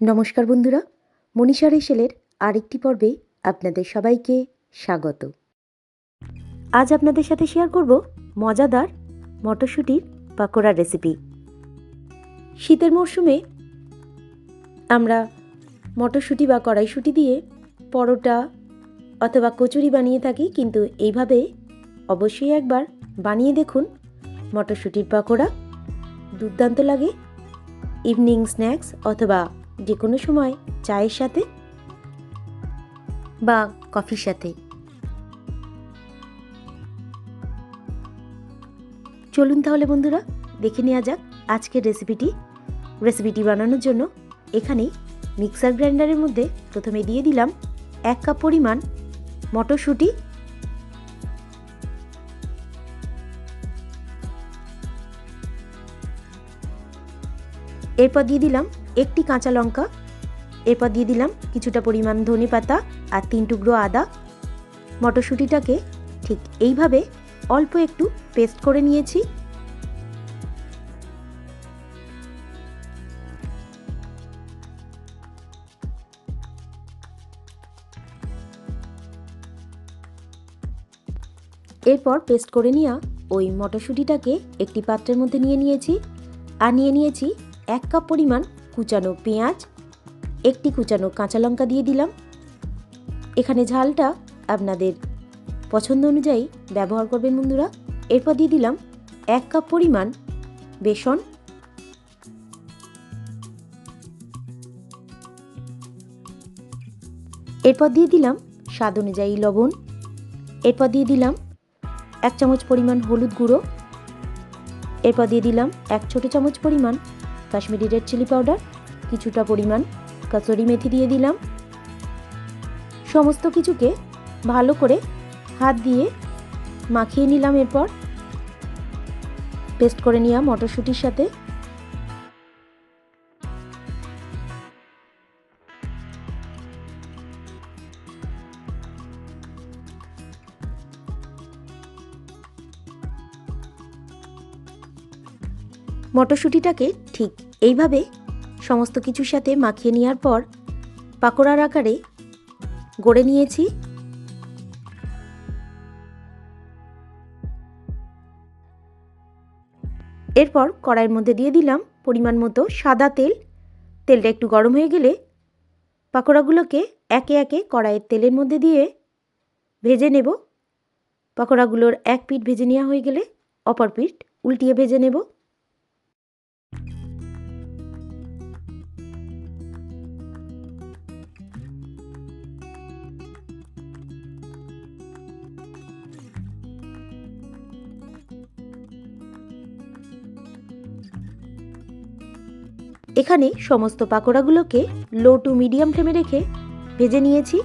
নমস্কার বন্ধুরা, মনীষা রেশেলের আরেকটি পর্বে আপনাদের সবাইকে স্বাগত। আজ আপনাদের সাথে শেয়ার করব মজাদার মটরশুঁটির পাকোড়া রেসিপি শীতের মরশুমে আমরা মটরশুঁটি বা কড়াইশুঁটি দিয়ে পরোটা অথবা কচুরি বানিয়ে থাকি, কিন্তু এইভাবে অবশ্যই একবার বানিয়ে দেখুন মটরশুঁটির পাকোড়া। দুর্দান্ত লাগে। ইভিনিং স্ন্যাক্স অথবা যে কোনো সময় চায়ের সাথে বা কফির সাথে। চলুন তাহলে বন্ধুরা, দেখে নেওয়া যাক আজকের রেসিপিটি রেসিপিটি বানানোর জন্য এখানে মিক্সার গ্রাইন্ডারের মধ্যে প্রথমে দিয়ে দিলাম এক কাপ পরিমাণ মটরশুঁটি। এরপর দিয়ে দিলাম একটি কাঁচা লঙ্কা, এরপর দিয়ে দিলাম কিছুটা পরিমাণ ধনে পাতা আর তিন টুকরো আদা। মটরশুঁটিটাকে ঠিক এইভাবে অল্প একটু পেস্ট করে নিয়েছি। এরপর পেস্ট করে নেওয়া ওই মটরশুঁটিটাকে একটি পাত্রের মধ্যে নিয়ে নিয়েছি। আর নিয়ে নিয়েছি এক কাপ পরিমাণ কুচানো পেঁয়াজ, একটি কুচানো কাঁচা লঙ্কা দিয়ে দিলাম। এখানে ঝালটা আপনাদের পছন্দ অনুযায়ী ব্যবহার করবেন বন্ধুরা। এরপর দিয়ে দিলাম এক কাপ পরিমাণ বেসন। এরপর দিয়ে দিলাম স্বাদ অনুযায়ী লবণ। এরপর দিয়ে দিলাম এক চামচ পরিমাণ হলুদ গুঁড়ো। এরপর দিয়ে দিলাম এক ছোটো চামচ পরিমাণ কাশ্মীরি রেড চিলি পাউডার কিছুটা পরিমাণ কাসরি মেথি দিয়ে দিলাম। সমস্ত কিছুকে ভালো করে হাত দিয়ে মাখিয়ে নিলাম এরপর। পেস্ট করে নেওয়া মটরশুঁটির সাথে। মটরশুঁটিটাকে ঠিক এইভাবে সমস্ত কিছুর সাথে মাখিয়ে নেওয়ার পর পাকোড়ার আকারে গড়ে নিয়েছি। এরপর কড়াইয়ের মধ্যে দিয়ে দিলাম পরিমাণ মতো সাদা তেল। তেলটা একটু গরম হয়ে গেলে পাকোড়াগুলোকে একে একে কড়াইয়ের তেলের মধ্যে দিয়ে ভেজে নেব। পাকোড়াগুলোর এক পিঠ ভেজে নেওয়া হয়ে গেলে অপর পিঠ উল্টিয়ে ভেজে নেব। এখানে সমস্ত পাকোড়াগুলোকে লো টু মিডিয়াম ফ্লেমে রেখে ভেজে নিয়েছি।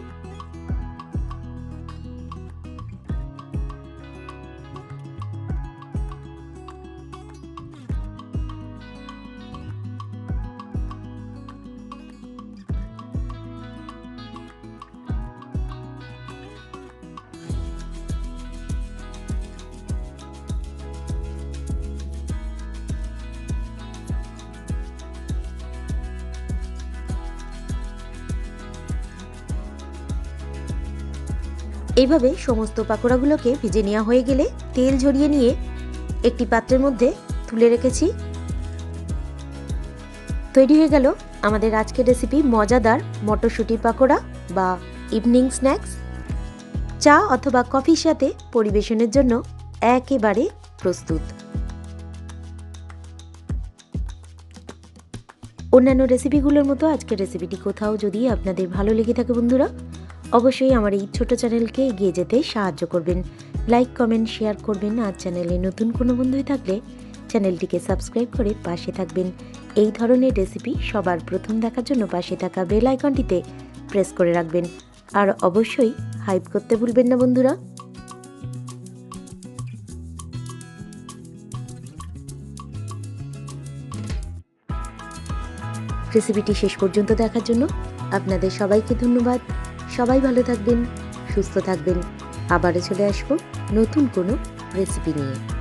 এইভাবে সমস্ত পাকোড়াগুলোকে ভেজে নেওয়া হয়ে গেলে তেল ঝরিয়ে নিয়ে একটি পাত্রের মধ্যে তুলে রেখেছি। তৈরি হয়ে গেল আমাদের আজকের রেসিপি মজাদার মটরশুঁটির পাকোড়া বা ইভিনিং স্ন্যাক্স চা অথবা কফির সাথে পরিবেশনের জন্য একেবারে প্রস্তুত। অন্যান্য রেসিপিগুলোর মতো আজকের রেসিপিটি কোথাও যদি আপনাদের ভালো লেগে থাকে বন্ধুরা অবশ্যই আমার এই ছোট চ্যানেলকে এগিয়ে যেতে সাহায্য করবেন। লাইক কমেন্ট শেয়ার করবেন আর চ্যানেলে নতুন কোনো বন্ধুই থাকলে চ্যানেলটিকে সাবস্ক্রাইব করে পাশে থাকবেন। এই ধরনের রেসিপি সবার প্রথম দেখার জন্য পাশে থাকা বেল আইকনটিতে প্রেস করে রাখবেন। আর অবশ্যই হাইপ করতে ভুলবেন না বন্ধুরা। রেসিপিটি শেষ পর্যন্ত দেখার জন্য আপনাদের সবাইকে ধন্যবাদ। সবাই ভালো থাকবেন সুস্থ থাকবেন। আবারও চলে আসব নতুন কোনো রেসিপি নিয়ে।